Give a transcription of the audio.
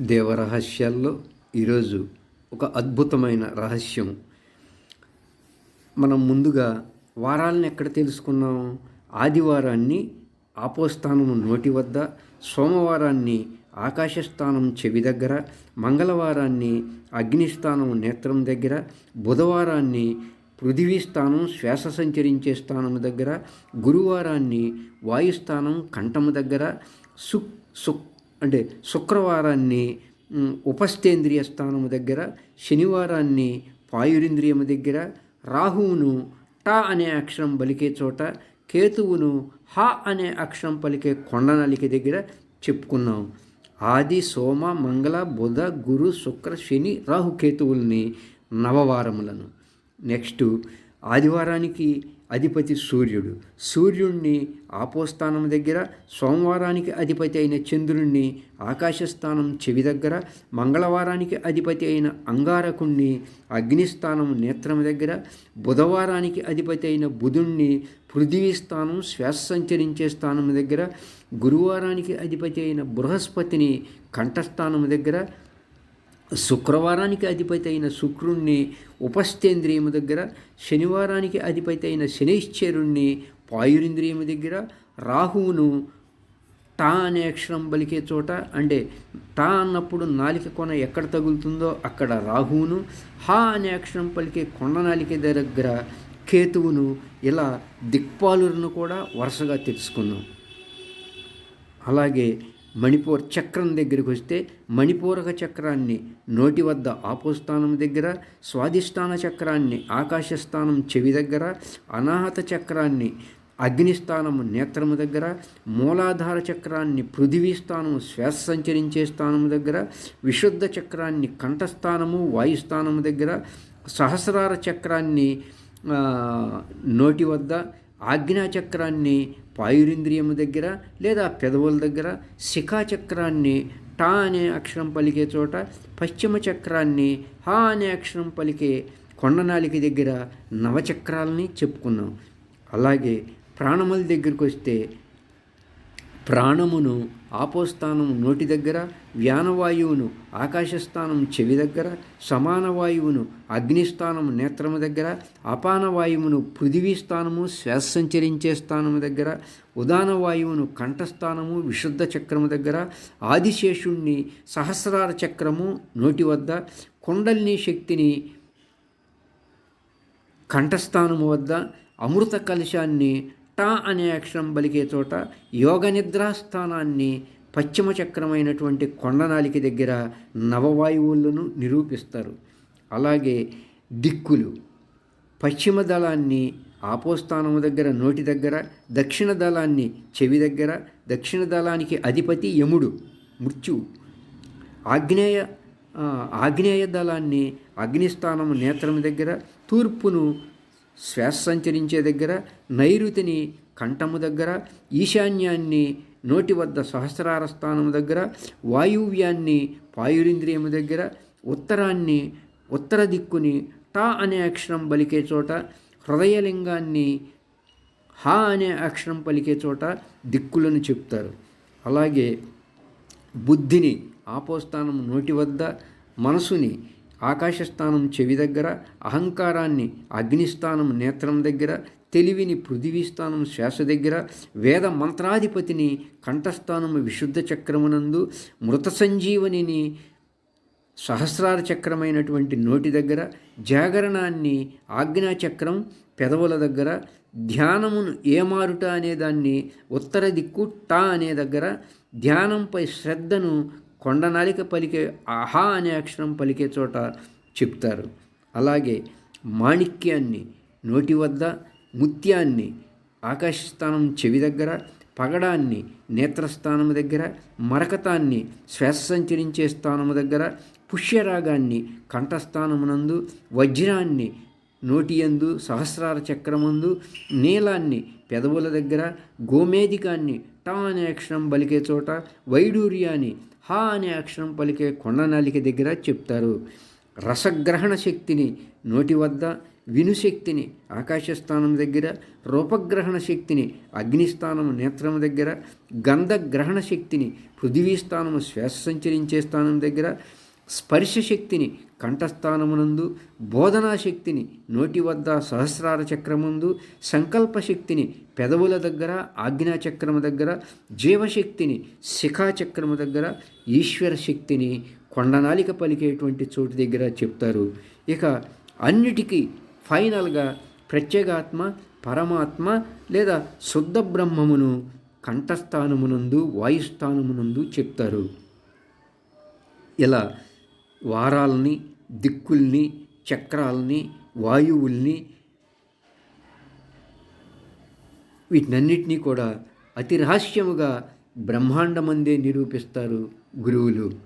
దేవరహస్యాల్లో ఈరోజు ఒక అద్భుతమైన రహస్యం. మనం ముందుగా వారాలను ఎక్కడ తెలుసుకున్నాం? ఆదివారాన్ని ఆపోస్థానము నోటి వద్ద సోమవారాన్ని ఆకాశస్థానం చెవి దగ్గర మంగళవారాన్ని అగ్నిస్థానం నేత్రం దగ్గర బుధవారాన్ని పృథివీ స్థానం శ్వాస సంచరించే స్థానం దగ్గర గురువారాన్ని వాయుస్థానం కంఠము దగ్గర సుక్ సుక్ అంటే శుక్రవారాన్ని ఉపస్థేంద్రియ స్థానము దగ్గర శనివారాన్ని పాయురింద్రియము దగ్గర రాహువును టా అనే అక్షరం పలికే చోట కేతువును హ అనే అక్షరం పలికే కొండనలిక దగ్గర చెప్పుకున్నాం. ఆది సోమ మంగళ బుధ గురు శుక్ర శని రాహు కేతువుల్ని నవవారములను. నెక్స్ట్ ఆదివారానికి అధిపతి సూర్యుడు. సూర్యుణ్ణి ఆపోస్థానం దగ్గర సోమవారానికి అధిపతి అయిన చంద్రుణ్ణి ఆకాశస్థానం చెవి దగ్గర మంగళవారానికి అధిపతి అయిన అంగారకుణ్ణి అగ్నిస్థానం నేత్రం దగ్గర బుధవారానికి అధిపతి అయిన బుధుణ్ణి పృథివీ స్థానం శ్వాస సంచరించే స్థానం దగ్గర గురువారానికి అధిపతి అయిన బృహస్పతిని కంఠస్థానం దగ్గర శుక్రవారానికి అధిపతి అయిన శుక్రుణ్ణి ఉపస్థేంద్రియము దగ్గర శనివారానికి అధిపతి అయిన శనిశ్చరుణ్ణి పాయురింద్రియము దగ్గర రాహువును టా అనే అక్షరం పలికే చోట అంటే టా అన్నప్పుడు నాలిక కొన ఎక్కడ తగులుతుందో అక్కడ రాహువును హా అనే అక్షరం పలికే కొండ నాలిక దగ్గర కేతువును ఇలా దిక్పాలులను కూడా వరుసగా తెలుసుకున్నాం అలాగే మణిపూర్ చక్రం దగ్గరికి వస్తే మణిపూరక చక్రాన్ని నోటి వద్ద ఆపోస్థానం దగ్గర స్వాధిష్టాన చక్రాన్ని ఆకాశస్థానం చెవి దగ్గర అనాహత చక్రాన్ని అగ్నిస్థానము నేత్రము దగ్గర మూలాధార చక్రాన్ని పృథివీస్థానము శ్వాస సంచరించే స్థానము దగ్గర విశుద్ధ చక్రాన్ని కంఠస్థానము వాయుస్థానము దగ్గర సహస్రార చక్రాన్ని నోటి వద్ద ఆజ్ఞాచక్రాన్ని పాయురింద్రియము దగ్గర లేదా పెదవుల దగ్గర శిఖాచక్రాన్ని టా అనే అక్షరం పలికే చోట పశ్చిమ చక్రాన్ని హా అనే అక్షరం పలికే కొండనాలిక దగ్గర నవచక్రాలని చెప్పుకున్నాం. అలాగే ప్రాణముల దగ్గరికి వస్తే ప్రాణమును ఆపోస్థానం నోటి దగ్గర వ్యానవాయువును ఆకాశస్థానం చెవి దగ్గర సమాన వాయువును అగ్నిస్థానం నేత్రము దగ్గర అపాన వాయువును పృథివీ స్థానము శ్వాస సంచరించే స్థానము దగ్గర ఉదాన వాయువును కంఠస్థానము విశుద్ధ చక్రము దగ్గర ఆదిశేషుణ్ణి సహస్రార చక్రము నోటి వద్ద కుండలిని శక్తిని కంఠస్థానము వద్ద అమృత కలశాన్ని టా అనే అక్షరం బలికే చోట యోగ నిద్రాస్థానాన్ని పశ్చిమ చక్రమైనటువంటి కొండనాలికి దగ్గర నవవాయువులను నిరూపిస్తారు. అలాగే దిక్కులు పశ్చిమ దళాన్ని ఆపోస్థానము దగ్గర నోటి దగ్గర దక్షిణ దళాన్ని చెవి దగ్గర దక్షిణ దళానికి అధిపతి యముడు మృత్యువు ఆగ్నేయ ఆగ్నేయ దళాన్ని అగ్నిస్థానము నేత్రం దగ్గర తూర్పును శ్వాస సంచరించే దగ్గర నైరుతిని కంఠము దగ్గర ఈశాన్యాన్ని నోటి వద్ద సహస్రార స్థానము దగ్గర వాయువ్యాన్ని పాయురింద్రియము దగ్గర ఉత్తరాన్ని ఉత్తర దిక్కుని టా అనే అక్షరం పలికే చోట హృదయలింగాన్ని హా అనే అక్షరం పలికే చోట దిక్కులను చెప్తారు. అలాగే బుద్ధిని ఆపోస్థానం నోటి వద్ద మనసుని ఆకాశస్థానం చెవి దగ్గర అహంకారాన్ని అగ్నిస్థానం నేత్రం దగ్గర తెలివిని పృథివీస్థానం శ్వాస దగ్గర వేద మంత్రాధిపతిని కంఠస్థానము విశుద్ధ చక్రమునందు మృత సంజీవనిని సహస్రార చక్రమైనటువంటి నోటి దగ్గర జాగరణాన్ని ఆజ్ఞాచక్రం పెదవుల దగ్గర ధ్యానమును ఏమారుట అనే దాన్ని ఉత్తర దిక్కు టా అనే దగ్గర ధ్యానంపై శ్రద్ధను కొండనాళిక పలికే ఆహా అనే అక్షరం పలికే చోట చెప్తారు. అలాగే మాణిక్యాన్ని నోటి వద్ద ముత్యాన్ని ఆకాశస్థానం చెవి దగ్గర పగడాన్ని నేత్రస్థానము దగ్గర మరకతాన్ని శ్వాస సంచరించే స్థానము దగ్గర పుష్యరాగాన్ని కంఠస్థానమునందు వజ్రాన్ని నోటియందు సహస్రార చక్రమందు నీలాన్ని పెదవుల దగ్గర గోమేధికాన్ని టా అనే అక్షరం పలికే చోట వైడూర్యాన్ని హా అనే అక్షరం పలికే కొండనాలిక దగ్గర చెప్తారు. రసగ్రహణ శక్తిని నోటి వద్ద వినుశక్తిని ఆకాశస్థానం దగ్గర రూపగ్రహణ శక్తిని అగ్నిస్థానము నేత్రం దగ్గర గంధగ్రహణ శక్తిని పృథివీ స్థానము శ్వాస సంచరించే స్థానం దగ్గర స్పర్శ శక్తిని కంఠస్థానమునందు బోధనా శక్తిని నోటి వద్ద సహస్రార చక్రముందు సంకల్ప శక్తిని పెదవుల దగ్గర ఆజ్ఞాచక్రము దగ్గర జీవశక్తిని శిఖాచక్రము దగ్గర ఈశ్వర శక్తిని కొండనాలిక పలికేటువంటి చోటు దగ్గర చెప్తారు. ఇక అన్నిటికీ ఫైనల్గా ప్రత్యేగాత్మ పరమాత్మ లేదా శుద్ధ బ్రహ్మమును కంఠస్థానమునందు వాయుస్థానమునందు చెప్తారు. ఇలా వారాల్ని దిక్కుల్ని చక్రాల్ని వాయువుల్ని వీటినన్నిటినీ కూడా అతి రహస్యముగా బ్రహ్మాండమందే నిరూపిస్తారు గురువులు.